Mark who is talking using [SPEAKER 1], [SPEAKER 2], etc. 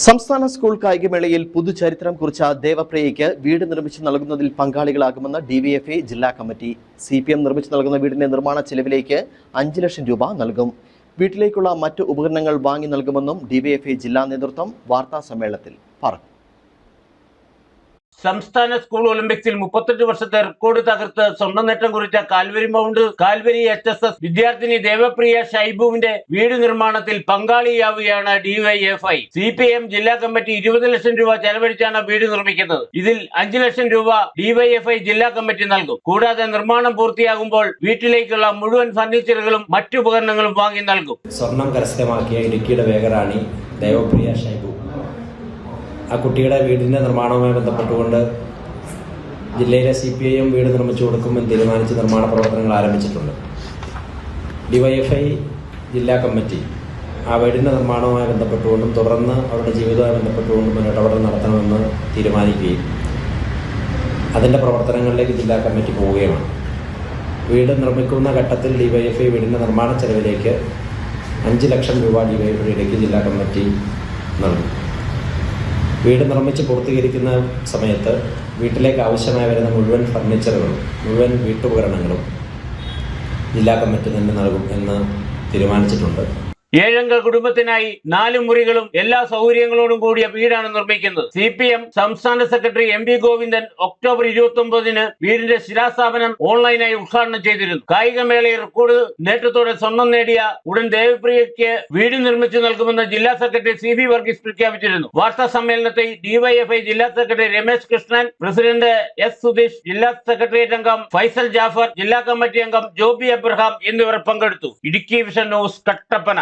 [SPEAKER 1] സംസ്ഥാന സ്കൂൾ കായികമേളയിൽ പുതുചരിത്രം കുറിച്ച ദേവപ്രിയയ്ക്ക് വീട് നിർമ്മിച്ചു നൽകുന്നതിൽ പങ്കാളികളാകുമെന്ന് ഡി വി എഫ് എ ജില്ലാ കമ്മിറ്റി. സി പി എം നിർമ്മിച്ചു നൽകുന്ന വീടിന്റെ നിർമ്മാണ ചെലവിലേക്ക് അഞ്ച് ലക്ഷം രൂപ നൽകും. വീട്ടിലേക്കുള്ള മറ്റ് ഉപകരണങ്ങൾ വാങ്ങി നൽകുമെന്നും ഡിവൈഎഫ്ഐ ജില്ലാ നേതൃത്വം വാർത്താ സമ്മേളനത്തിൽ പറഞ്ഞു.
[SPEAKER 2] സംസ്ഥാന സ്കൂൾ ഒളിമ്പിക്സിൽ മുപ്പത്തെട്ട് വർഷത്തെ റെക്കോർഡ് തകർത്ത് സ്വന്തം നേട്ടം കുറിച്ച Calvary Mount Calvary H S S വിദ്യാർത്ഥിനി ദേവപ്രിയ ഷൈബുവിന്റെ വീട് നിർമ്മാണത്തിൽ പങ്കാളിയാവുകയാണ് ഡിവൈഎഫ്ഐ സി പി എം ജില്ലാ കമ്മിറ്റി ഇരുപത് ലക്ഷം രൂപ ചെലവഴിച്ചാണ് വീട് നിർമ്മിക്കുന്നത്. ഇതിൽ അഞ്ചു ലക്ഷം രൂപ ഡിവൈഎഫ്ഐ ജില്ലാ കമ്മിറ്റി നൽകും. കൂടാതെ നിർമ്മാണം പൂർത്തിയാകുമ്പോൾ വീട്ടിലേക്കുള്ള മുഴുവൻ ഫർണിച്ചറുകളും മറ്റുപകരണങ്ങളും വാങ്ങി നൽകും.
[SPEAKER 3] സ്വർണം കരസ്ഥമാക്കിയ ഇടുക്കിയുടെ വേഗറാണി ദേവപ്രിയ ഷൈബു. ആ കുട്ടിയുടെ വീടിന്റെ നിർമ്മാണവുമായി ബന്ധപ്പെട്ടുകൊണ്ട് ജില്ലയിലെ സി പി ഐയും വീട് നിർമ്മിച്ചു കൊടുക്കുമെന്ന് തീരുമാനിച്ച് നിർമ്മാണ പ്രവർത്തനങ്ങൾ ആരംഭിച്ചിട്ടുണ്ട്. ഡിവൈഎഫ്ഐ ജില്ലാ കമ്മിറ്റി ആ വീടിന്റെ നിർമ്മാണവുമായി ബന്ധപ്പെട്ടുകൊണ്ടും തുടർന്ന് അവരുടെ ജീവിതവുമായി ബന്ധപ്പെട്ടുകൊണ്ടും ഒരു ഇടപെടൽ നടത്തണമെന്ന് തീരുമാനിക്കുകയും അതിന്റെ പ്രവർത്തനങ്ങളിലേക്ക് ജില്ലാ കമ്മിറ്റി പോവുകയുമാണ്. വീട് നിർമ്മിക്കുന്ന ഘട്ടത്തിൽ ഡിവൈഎഫ്ഐ വീടിന്റെ നിർമ്മാണ ചെലവിലേക്ക് അഞ്ച് ലക്ഷം രൂപ ഡിവൈഎഫ്ഐ ഇടുക്കി ജില്ലാ കമ്മിറ്റി നൽകും. വീട് നിർമ്മിച്ച് പൂർത്തീകരിക്കുന്ന സമയത്ത് വീട്ടിലേക്ക് ആവശ്യമായി വരുന്ന മുഴുവൻ ഫർണിച്ചറുകളും മുഴുവൻ വീട്ടുപകരണങ്ങളും ജില്ലാ കമ്മിറ്റി തന്നെ നൽകും എന്ന് തീരുമാനിച്ചിട്ടുണ്ട്.
[SPEAKER 2] ഏഴംഗ കുടുംബത്തിനായി നാല് മുറികളും എല്ലാ സൗകര്യങ്ങളോടും കൂടിയ വീടാണ് നിർമ്മിക്കുന്നത്. സി പി എം സംസ്ഥാന secretary M V Govindan October ഇരുപത്തി ഒമ്പതിന് വീടിന്റെ ശിലാസ്ഥാപനം ഓൺലൈനായി ഉദ്ഘാടനം ചെയ്തിരുന്നു. കായികമേളയിൽ റെക്കോർഡ് നേട്ടത്തോടെ സ്വർണം നേടിയ ഉടൻ ദേവപ്രിയയ്ക്ക് വീട് നിർമ്മിച്ചു നൽകുമെന്ന് ജില്ലാ സെക്രട്ടറി സി ബി വർഗീസ് പ്രഖ്യാപിച്ചിരുന്നു. വാർത്താ സമ്മേളനത്തിൽ ഡിവൈഎഫ്ഐ ജില്ലാ secretary Ramesh Krishnan president S Sudheesh ജില്ലാ സെക്രട്ടേറിയറ്റ് അംഗം ഫൈസൽ ജാഫർ ജില്ലാ കമ്മിറ്റി അംഗം ജോബി അബ്രഹാം എന്നിവർ പങ്കെടുത്തു. Idukki vision news Kattappana.